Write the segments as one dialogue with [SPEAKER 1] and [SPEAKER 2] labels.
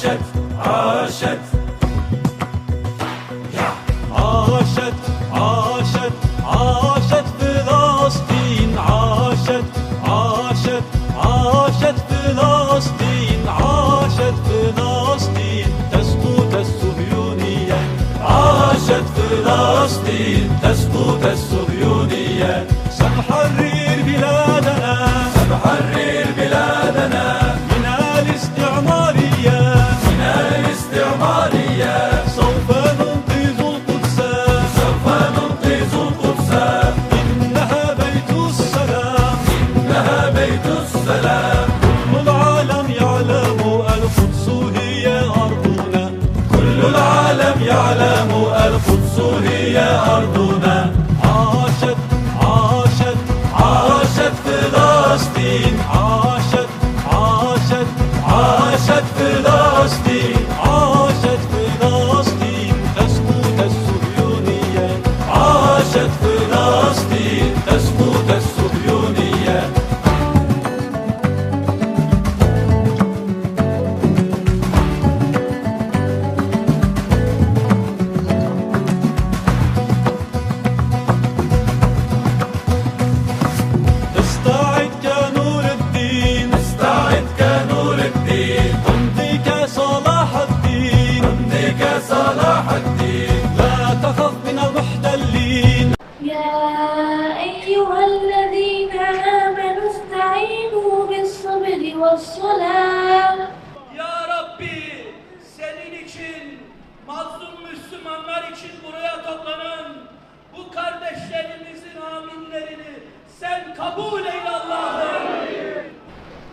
[SPEAKER 1] عاشت عاشت.
[SPEAKER 2] عاشت عاشت عاشت فلسطين عاشت عاشت عاشت فلسطين عاشت فلسطين. تسقط الصهيونية
[SPEAKER 1] عاشت فلسطين تسقط الصهيونية
[SPEAKER 2] سنحرر بلادنا.
[SPEAKER 1] نحرر
[SPEAKER 2] السلام كل العالم يعلم ألقدس هي أرضنا.
[SPEAKER 1] كل العالم يعلم ألقدس هي أرضنا.
[SPEAKER 2] عاشت عاشت
[SPEAKER 1] عاشت فلسطين.
[SPEAKER 2] عاشت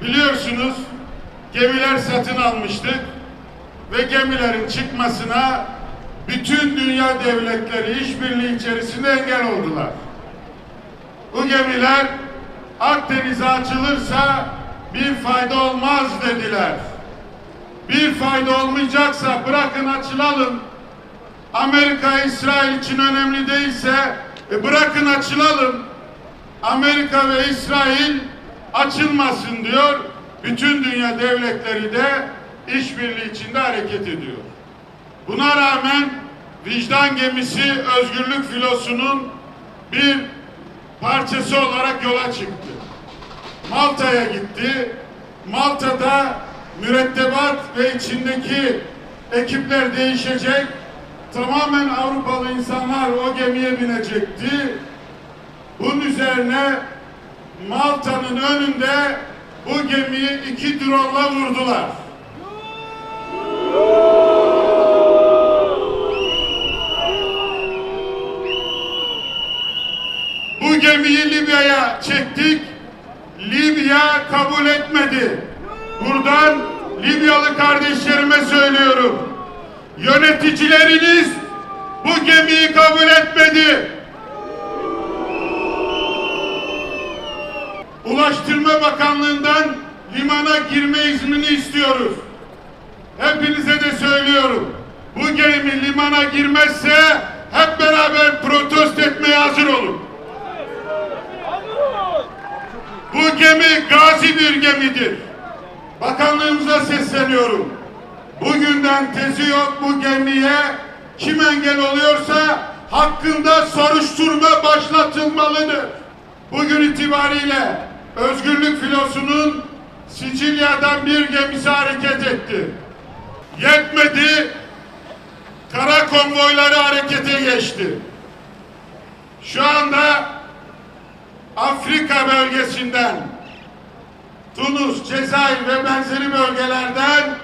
[SPEAKER 3] Biliyorsunuz gemiler satın almıştık ve gemilerin çıkmasına bütün dünya devletleri işbirliği içerisinde engel oldular. Bu gemiler Akdeniz'e açılırsa bir fayda olmaz dediler. Bir fayda olmayacaksa bırakın açılalım. Amerika İsrail için önemli değilse e bırakın açılalım. Amerika ve İsrail açılmasın diyor. Bütün dünya devletleri de işbirliği içinde hareket ediyor. Buna rağmen vicdan gemisi özgürlük filosunun bir parçası olarak yola çıktı. Malta'ya gitti. Malta'da mürettebat ve içindeki ekipler değişecek. Tamamen Avrupalı insanlar o gemiye binecekti. Bunun üzerine Malta'nın önünde bu gemiyi iki drone'la vurdular. Bu gemiyi Libya'ya çektik. Libya kabul etmedi. Buradan Libyalı kardeşlerime söylüyorum. Yöneticileriniz bu gemiyi kabul etmedi. Ulaştırma Bakanlığı'ndan limana girme iznini istiyoruz. Hepinize de söylüyorum. Bu gemi limana girmezse hep beraber protesto etmeye hazır olun. Bu gemi gazi bir gemidir. Bakanlığımıza sesleniyorum. Bugünden tezi yok bu gemiye. Kim engel oluyorsa hakkında soruşturma başlatılmalıdır. Bugün itibariyle Özgürlük Filosu'nun Sicilya'dan bir gemisi hareket etti. Yetmedi, kara konvoyları harekete geçti. Şu anda Afrika bölgesinden Tunus, Cezayir ve benzeri bölgelerden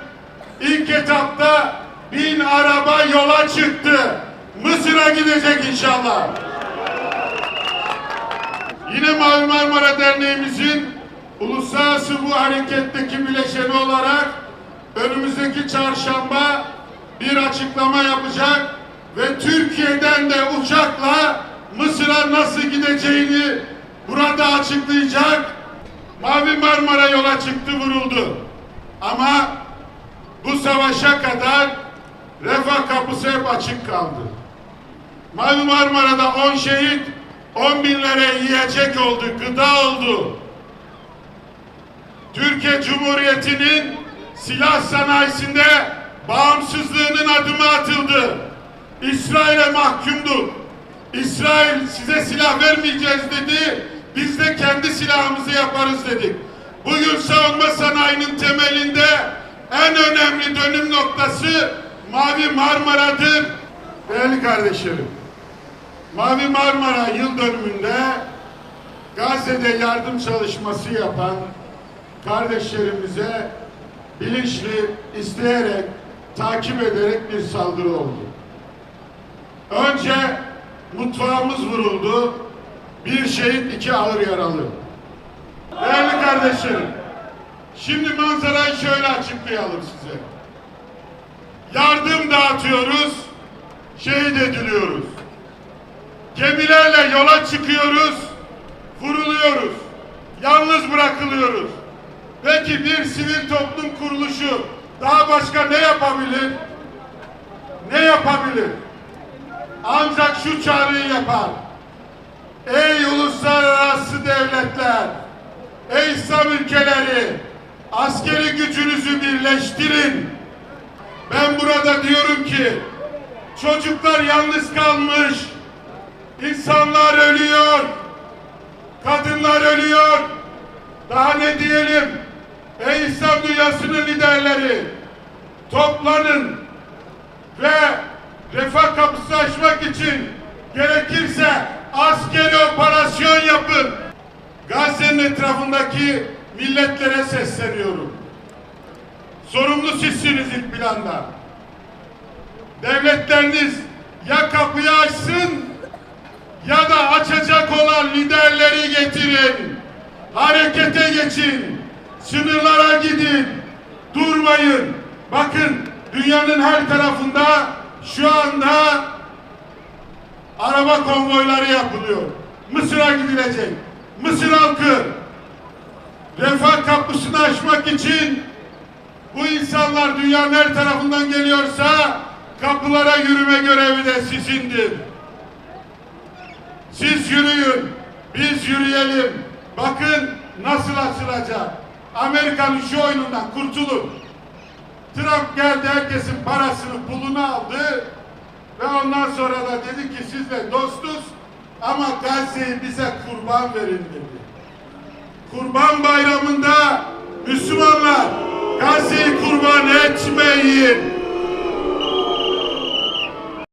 [SPEAKER 3] ilk etapta bin araba yola çıktı. Mısır'a gidecek inşallah. Yine Mavi Marmara Derneğimizin uluslararası bu hareketteki bileşeni olarak önümüzdeki çarşamba bir açıklama yapacak ve Türkiye'den de uçakla Mısır'a nasıl gideceğini burada açıklayacak. Mavi Marmara yola çıktı vuruldu. Ama bu savaşa kadar refah kapısı hep açık kaldı. Mavi Marmara'da 10 şehit, 10 binlere yiyecek oldu, gıda oldu. Türkiye Cumhuriyeti'nin silah sanayisinde bağımsızlığının adımı atıldı. İsrail'e mahkumduk. İsrail size silah vermeyeceğiz dedi. Biz de kendi silahımızı yaparız dedik. Bugün savunma sanayinin temelinde en önemli dönüm noktası Mavi Marmara'dır. Değerli kardeşlerim, Mavi Marmara yıl dönümünde Gazze'de yardım çalışması yapan kardeşlerimize bilinçli, isteyerek, takip ederek bir saldırı oldu. Önce mutfağımız vuruldu. Bir şehit, iki ağır yaralı. Değerli kardeşlerim, şimdi manzarayı şöyle açıklayalım size. Yardım dağıtıyoruz, şehit ediliyoruz. Gemilerle yola çıkıyoruz, vuruluyoruz. Yalnız bırakılıyoruz. Peki bir sivil toplum kuruluşu daha başka ne yapabilir? Ne yapabilir? Ancak şu çağrıyı yapar. Ey uluslararası devletler, ey İslam ülkeleri, askeri gücünüzü birleştirin. Ben burada diyorum ki, çocuklar yalnız kalmış, insanlar ölüyor, kadınlar ölüyor. Daha ne diyelim? Ey İslam dünyasının liderleri, toplanın ve refah kapısı açmak için gerekirse askeri operasyon yapın. Gazze'nin etrafındaki milletlere sesleniyorum. Sorumlu sizsiniz ilk planda. Devletleriniz ya kapıyı açsın ya da açacak olan liderleri getirin. Harekete geçin. Sınırlara gidin. Durmayın. Bakın dünyanın her tarafında şu anda araba konvoyları yapılıyor. Mısır'a gidilecek. Mısır halkı refah kapısını açmak için bu insanlar dünyanın her tarafından geliyorsa kapılara yürüme görevi de sizindir. Siz yürüyün, biz yürüyelim. Bakın nasıl açılacak. Amerika'nın şu oyunundan kurtulun. Trump geldi herkesin parasını pulunu aldı ve ondan sonra da dedi ki sizle dostuz ama Gazze'yi bize kurban verin dedi. Kurban bayramında Müslümanlar Gazze'yi kurban etmeyin.